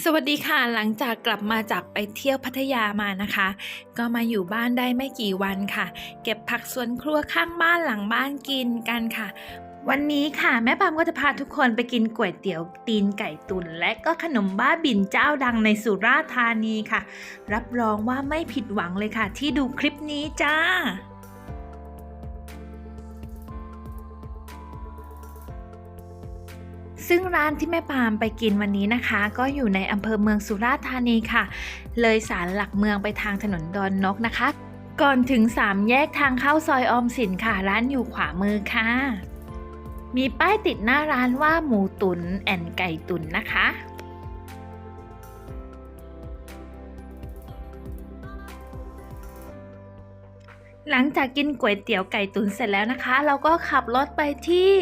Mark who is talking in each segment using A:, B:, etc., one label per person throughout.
A: สวัสดีค่ะหลังจากกลับมาจากไปเที่ยวพัทยามานะคะ ก็มาอยู่บ้านได้ไม่กี่วันค่ะ เก็บผักสวนครัวข้างบ้านหลังบ้านกินกันค่ะ วันนี้ค่ะแม่ปามก็จะพาทุกคนไปกินก๋วยเตี๋ยวตีนไก่ตุน และก็ขนมบ้าบินเจ้าดังในสุราษฎร์ธานีค่ะ รับรองว่าไม่ผิดหวังเลยค่ะ ที่ดูคลิปนี้จ้า ซึ่งร้านที่แม่ปามไปกินวันนี้นะคะ ก็อยู่ในอำเภอเมืองสุราษฎร์ธานีค่ะ เลยสารหลักเมืองไปทางถนนดอนนกนะคะ ก่อนถึงสามแยกทางเข้าซอยออมสินค่ะ ร้านอยู่ขวามือค่ะ มีป้ายติดหน้าร้านว่าหมูตุนแอนไก่ตุนนะคะ หลังจากกินก๋วยเตี๋ยวไก่ตุ๋นเสร็จแล้วนะคะ เราก็ขับรถไปที่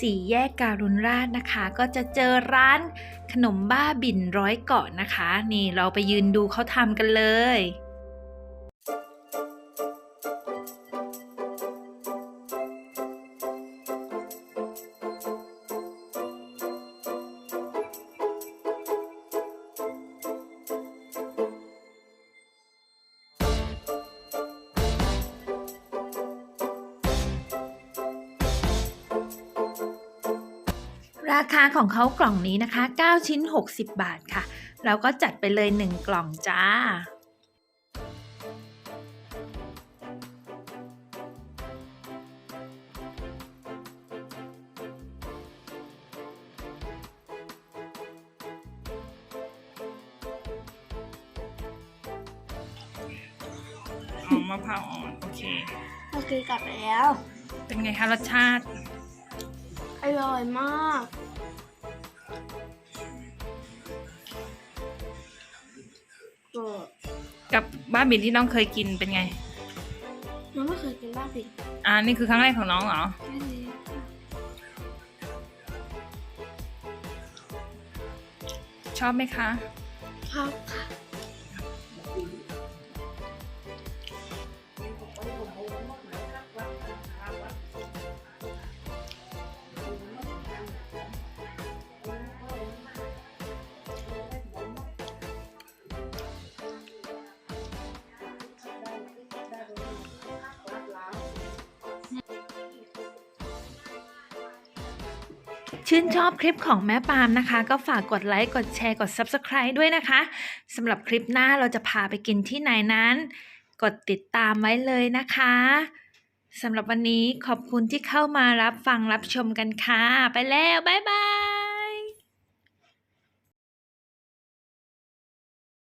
A: สี่แยกการุณราชนะคะ ก็จะเจอร้านขนมบ้าบินร้อยเกาะนะคะ นี่เราไปยืนดูเขาทำกันเลย ราคาของเขากล่องนี้นะคะ 9 ชิ้น 60 บาทค่ะ เราก็จัดไปเลย 1 กล่องจ้า
B: หอมมะพร้าวอ่อน โอเค
C: โอเคกลับแล้ว
B: เป็นไงคะรสชาติ
C: อร่อยมาก ก็
B: กับบ้าบินที่น้องเคยกินเป็นไง
C: น้องไม่เคยกินบ้าบิน
B: อ่านี่คือครั้งแรกของน้องเหรอ
C: แค่นี้
B: ชอบไหมคะ
C: ชอบ
A: ชื่นชอบคลิปของแม่ปาล์มนะคะ ก็ฝากกดไลค์กดแชร์กด Subscribe ด้วยนะคะสำหรับคลิปหน้าเราจะพาไปกินที่ไหนนั้น กดติดตามไว้เลยนะคะสำหรับวันนี้ขอบคุณที่เข้ามารับฟังรับชมกันค่ะ ไปแล้ว บ๊ายบาย